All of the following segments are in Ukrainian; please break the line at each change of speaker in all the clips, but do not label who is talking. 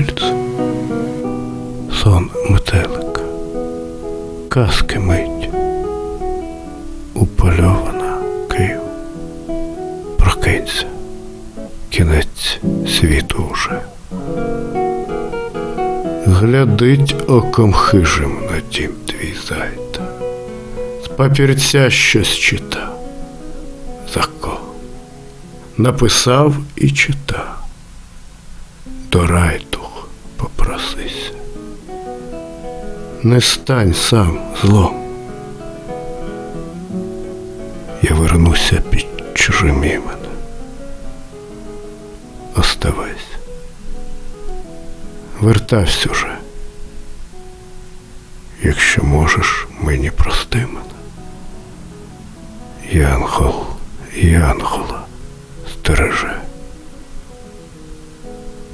вальц, сон метелика, казки мить, упольована Київ. Прокинься, кінець світу уже. Глядить оком хижим на дім твій зайта, з папірця щось чита, закон написав і чита, до райтух попросися. Не стань сам злом. Я вернуся під чужим іменем. Оставайся. Вертався уже. Якщо можеш, мені прости мене. Янгол, Янгола стереже.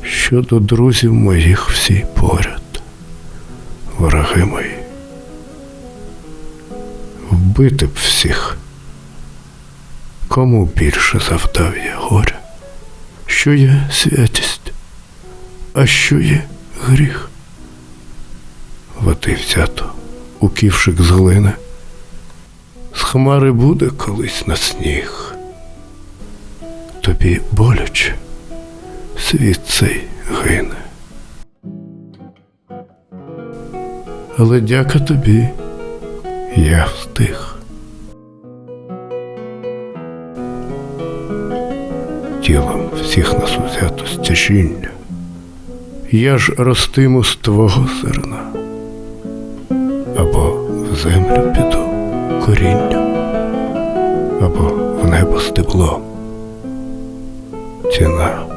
Щодо друзів моїх всі поряд, вороги мої. Вбити б всіх. Кому більше завдав я горя? Що є святість, а що є гріх? Води взято у ківшик з глини, з хмари буде колись на сніг. Тобі боляче, світ цей гине. Але дяка тобі, я встиг. Тілом всіх нас узято стяжіння. Я ж ростиму з твого зерна, або в землю піду корінням, або в небо стеблом 亲爱。